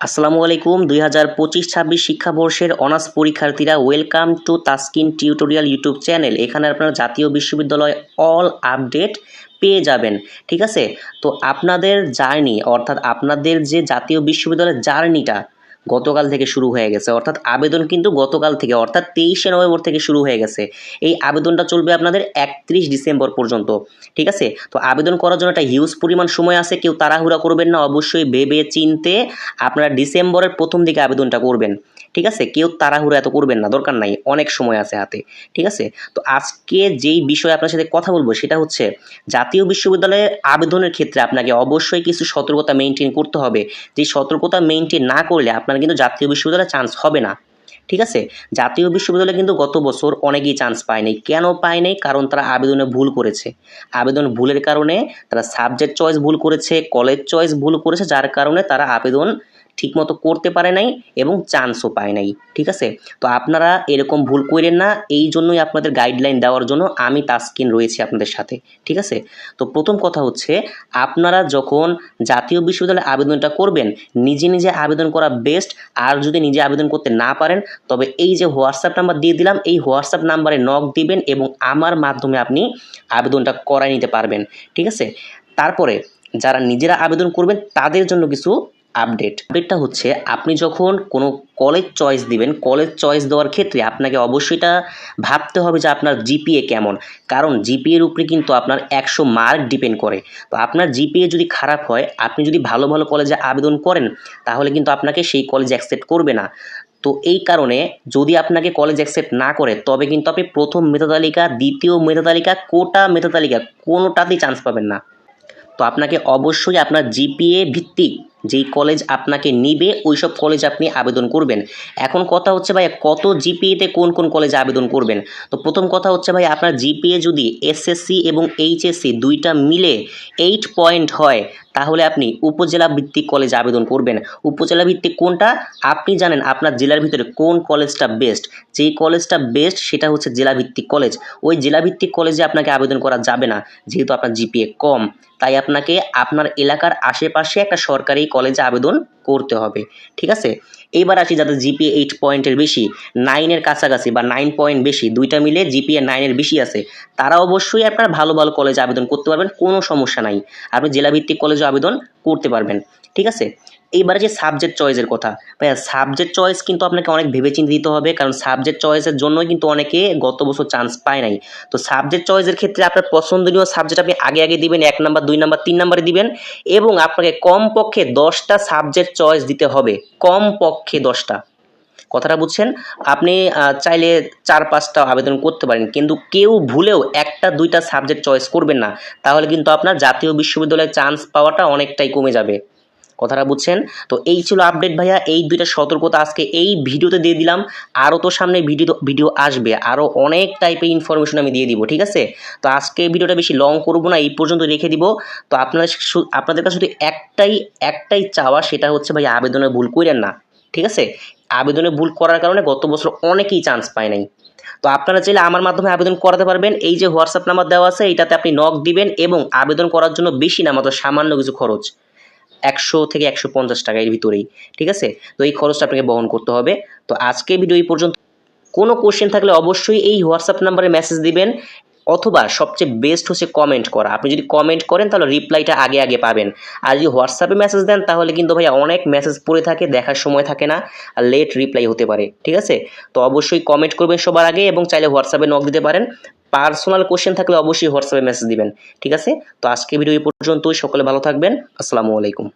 আসসালামু আলাইকুম। দুই হাজার পঁচিশ ছাব্বিশ শিক্ষাবর্ষের অনার্স পরীক্ষার্থীরা welcome to Taskin tutorial YouTube channel. এখানে আপনারা জাতীয় বিশ্ববিদ্যালয় অল আপডেট পেয়ে যাবেন, ঠিক আছে? তো আপনাদের জার্নি, অর্থাৎ আপনাদের যে জাতীয় বিশ্ববিদ্যালয়ের জার্নিটা গতকাল থেকে শুরু হয়ে গেছে। অর্থাৎ আবেদন কিন্তু গতকাল থেকে, অর্থাৎ তেইশে নভেম্বর থেকে শুরু হয়ে গেছে। এই আবেদনটা চলবে আপনাদের একত্রিশ ডিসেম্বর পর্যন্ত, ঠিক আছে? তো আবেদন করার জন্য একটা হিউজ পরিমাণ সময় আছে, কেউ তাড়াহুড়া করবেন না, অবশ্যই ভেবে চিনতে আপনারা ডিসেম্বরের প্রথম দিকে আবেদনটা করবেন, ঠিক আছে? কেউ তাড়াহুড়া এত করবেন না, দরকার নাই, অনেক সময় আছে হাতে, ঠিক আছে? তো আজকে যেই বিষয়ে আপনার সাথে কথা বলব সেটা হচ্ছে, জাতীয় বিশ্ববিদ্যালয়ের আবেদনের ক্ষেত্রে আপনাকে অবশ্যই কিছু সতর্কতা মেনটেন করতে হবে। যে সতর্কতা মেনটেন না করলে আপনার কিন্তু জাতীয় বিশ্ববিদ্যালয়ে চান্স হবে না। ঠিক আছে? জাতীয় বিশ্ববিদ্যালয়ে কিন্তু গত বছর অনেকেই চান্স পায়নি। কেন পায়নি? কারণ তারা আবেদনে ভুল করেছে। আবেদন ভুলের কারণে তারা সাবজেক্ট চয়েস ভুল করেছে কলেজ চয়েস ভুল করেছে, যার কারণে তারা আবেদন ঠিকমতো করতে পারে নাই এবং চান্সও পায় নাই, ঠিক আছে? তো আপনারা এরকম ভুল করেন না, এই জন্যই আপনাদের গাইডলাইন দেওয়ার জন্য আমি তাস্কিন রয়েছি আপনাদের সাথে, ঠিক আছে? তো প্রথম কথা হচ্ছে, আপনারা যখন জাতীয় বিশ্ববিদ্যালয়ে আবেদনটা করবেন, নিজে নিজে আবেদন করা বেস্ট আর যদি নিজে আবেদন করতে না পারেন, তবে এই যে হোয়াটসঅ্যাপ নাম্বার দিয়ে দিলাম, এই হোয়াটসঅ্যাপ নাম্বারে নক দিবেন এবং আমার মাধ্যমে আপনি আবেদনটা করাই নিতে পারবেন, ঠিক আছে? তারপরে যারা নিজেরা আবেদন করবেন, তাদের জন্য কিছু আপডেট। আপডেটটা হচ্ছে, আপনি যখন কোনো কলেজ চয়েস দিবেন কলেজ চয়েস দেওয়ার ক্ষেত্রে আপনাকে অবশ্যই এটা ভাবতে হবে যে আপনার জিপিএ কেমন। কারণ জিপিএর উপরে কিন্তু আপনার একশো মার্ক ডিপেন্ড করে। তো আপনার জিপিএ যদি খারাপ হয়, আপনি যদি ভালো ভালো কলেজে আবেদন করেন, তাহলে কিন্তু আপনাকে সেই কলেজ অ্যাকসেপ্ট করবে না। তো এই কারণে যদি আপনাকে কলেজ অ্যাকসেপ্ট না করে, তবে কিন্তু আপনি প্রথম মেধা তালিকা, দ্বিতীয় মেধা তালিকা, কোটা মেধা তালিকা কোনোটাতেই চান্স পাবেন না। তো আপনাকে অবশ্যই আপনার জিপিএ ভিত্তিক যেই কলেজ আপনাকে নিবে ওই সব কলেজ আপনি আবেদন করবেন। এখন কথা হচ্ছে ভাই কত জিপিএতে কোন কোন কলেজে আবেদন করবেন? তো প্রথম কথা হচ্ছে ভাই আপনার জিপিএ যদি এসএসসি এবং এইচএসসি দুইটা মিলে এইট পয়েন্ট হয়, তাহলে আপনি উপজেলা ভিত্তিক কলেজে আবেদন করবেন। উপজেলা ভিত্তিক কোনটা? আপনি জানেন আপনার জেলার ভিতরে কোন কলেজটা বেস্ট যেই কলেজটা বেস্ট সেটা হচ্ছে জেলা ভিত্তিক কলেজ ওই জেলা ভিত্তিক কলেজে আপনাকে আবেদন করা যাবে না, যেহেতু আপনার জিপিএ কম। তাই আপনাকে আপনার এলাকার আশেপাশে একটা সরকারি কলেজে আবেদন করতে হবে, ঠিক আছে? এইবার আসি যাদের জিপিএ এইট পয়েন্টের বেশি নাইনের কাছাকাছি বা নাইন পয়েন্ট বেশি, দুইটা মিলে জিপিএ নাইনের বেশি আছে, তারা অবশ্যই আপনার ভালো ভালো কলেজে আবেদন করতে পারবেন, কোনো সমস্যা নাই। আপনি জেলাভিত্তিক কলেজে আবেদন করতে পারবেন, ঠিক আছে? এইবারে যে সাবজেক্ট চয়েসের কথা, ভাইয়া সাবজেক্ট চয়েস কিন্তু আপনাকে অনেক ভেবেচিন্তে দিতে হবে, কারণ সাবজেক্ট চয়েসের জন্যই কিন্তু অনেকে গত বছর চান্স পায় নাই। তো সাবজেক্ট চয়েসের ক্ষেত্রে আপনার পছন্দনীয় সাবজেক্ট আপনি আগে আগে দিবেন, এক নাম্বার দুই নাম্বার তিন নাম্বারে দিবেন, এবং আপনাকে কমপক্ষে দশটা সাবজেক্ট চয়েস দিতে হবে কম পক্ষে দশটা। কথাটা বুঝছেন? আপনি চাইলে চার, পাঁচটা আবেদন করতে পারেন, কিন্তু কেউ ভুলেও একটা, দুইটা সাবজেক্ট চয়েস করবেন না, তাহলে কিন্তু আপনার জাতীয় বিশ্ববিদ্যালয়ে চান্স পাওয়াটা অনেকটাই কমে যাবে। কথাটা বুঝছেন? তো এই ছিল আপডেট ভাইয়া। এই দুইটা সতর্কতা আজকে এই ভিডিওতে দিয়ে দিলাম। আরও তো সামনে ভিডিও ভিডিও আসবে। আরও অনেক টাইপের ইনফরমেশন আমি দিয়ে দিব, ঠিক আছে? তো আজকে ভিডিওটা বেশি লং করব না, এই পর্যন্ত রেখে দিব। তো আপনারা আপনাদের কাছে শুধু একটাই একটাই চাওয়া, সেটা হচ্ছে ভাই আবেদনে ভুল করেন না, ঠিক আছে? আবেদনে ভুল করার কারণে গত বছর অনেকেই চান্স পায় নাই। তো আপনারা চাইলে আমার মাধ্যমে আবেদন করাতে পারবেন। এই যে হোয়াটসঅ্যাপ নাম্বার দেওয়া আছে, এটাতে আপনি নক দিবেন এবং আবেদন করার জন্য বেশি না, মাত্র সামান্য কিছু খরচ। একশো থেকে একশো পঞ্চাশ টাকা এর ভিতরেই, ঠিক আছে? তো এই খরচটা আপনাকে বহন করতে হবে। তো আজকে ভিডিও এই পর্যন্ত। কোনো কোশ্চেন থাকলে অবশ্যই এই হোয়াটসঅ্যাপ নাম্বারে মেসেজ দিবেন, অথবা সবচেয়ে বেস্ট হচ্ছে কমেন্ট করা। আপনি যদি কমেন্ট করেন, তাহলে রিপ্লাইটা আগে আগে পাবেন। আর যদি হোয়াটসঅ্যাপে মেসেজ দেন, তাহলে কিন্তু ভাই অনেক মেসেজ পড়ে থাকে, দেখার সময় থাকে না, আর লেট রিপ্লাই হতে পারে, ঠিক আছে? তো অবশ্যই কমেন্ট করবেন সবার আগে, এবং চাইলে হোয়াটসঅ্যাপে নক দিতে পারেন। পার্সোনাল কোশ্চেন থাকলে অবশ্যই হোয়াটসঅ্যাপে মেসেজ দিবেন। ঠিক আছে? তো আজকে ভিডিও এই পর্যন্তই। সকলে ভালো থাকবেন। আসসালামু আলাইকুম।